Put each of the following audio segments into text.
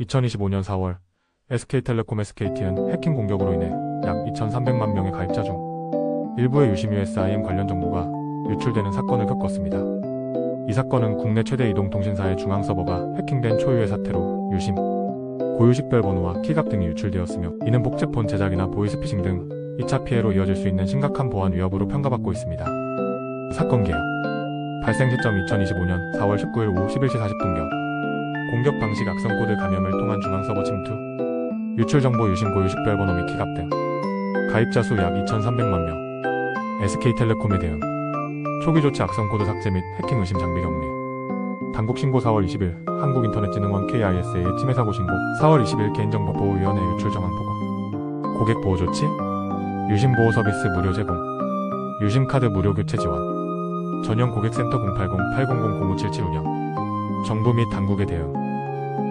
2025년 4월 SK텔레콤 SKT는 해킹 공격으로 인해 약 2,300만 명의 가입자 중 일부의 유심 USIM 관련 정보가 유출되는 사건을 겪었습니다. 이 사건은 국내 최대 이동 통신사의 중앙 서버가 해킹된 초유의 사태로 유심, 고유식별 번호와 키값 등이 유출되었으며 이는 복제폰 제작이나 보이스피싱 등 2차 피해로 이어질 수 있는 심각한 보안 위협으로 평가받고 있습니다. 사건 개요 발생 시점 2025년 4월 19일 오후 11시 40분경 공격 방식 악성 코드 감염을 통한 중앙 서버 침투. 유출 정보 유심 고유 식별번호 및 키값 등. 가입자 수 약 2,300만 명. SK텔레콤에 대응. 초기 조치 악성 코드 삭제 및 해킹 의심 장비 격리. 당국 신고 4월 20일 한국인터넷진흥원 KISA의 침해 사고 신고 4월 20일 개인정보보호위원회 유출 정황 보고. 고객 보호 조치? 유심 보호 서비스 무료 제공. 유심 카드 무료 교체 지원. 전용 고객센터 080-800-0577 운영 정부 및 당국의 대응.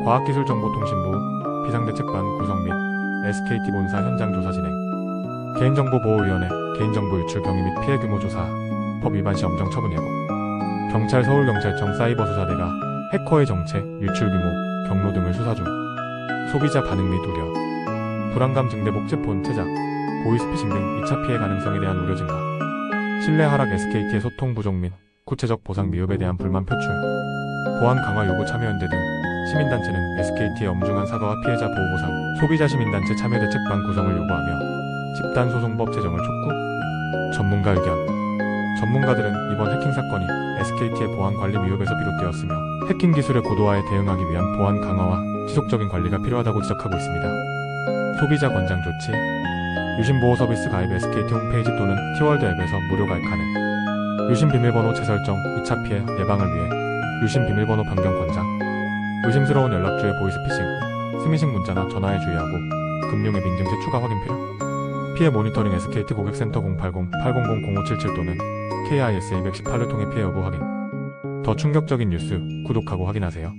과학기술정보통신부 비상대책반 구성 및 SKT 본사 현장 조사 진행. 개인정보보호위원회 개인정보 유출 경위 및 피해 규모 조사 법 위반 시 엄정 처분 예고. 경찰 서울경찰청 사이버수사대가 해커의 정체, 유출 규모, 경로 등을 수사 중. 소비자 반응 및 우려. 불안감 증대 복제폰 제작 보이스피싱 등 2차 피해 가능성에 대한 우려 증가. 신뢰 하락 SKT의 소통 부족 및 구체적 보상 미흡에 대한 불만 표출 보안 강화 요구 참여연대 등 시민단체는 SKT의 엄중한 사과와 피해자 보호 보상, 소비자 시민단체 참여 대책반 구성을 요구하며 집단소송법 제정을 촉구. 전문가 의견. 전문가들은 이번 해킹 사건이 SKT의 보안 관리 미흡에서 비롯되었으며 해킹 기술의 고도화에 대응하기 위한 보안 강화와 지속적인 관리가 필요하다고 지적하고 있습니다. 소비자 권장 조치. 유심 보호 서비스 가입 SKT 홈페이지 또는 티월드 앱에서 무료 가입 가능. 유심 비밀번호 재설정, 2차 피해 예방을 위해 유심 비밀번호 변경 권장. 의심스러운 연락주의 보이스피싱, 스미싱 문자나 전화에 주의하고 금융앱 인증시 추가 확인 필요. 피해 모니터링 SKT 고객센터 080-800-0577 또는 KISA 118을 통해 피해 여부 확인. 더 충격적인 뉴스 구독하고 확인하세요.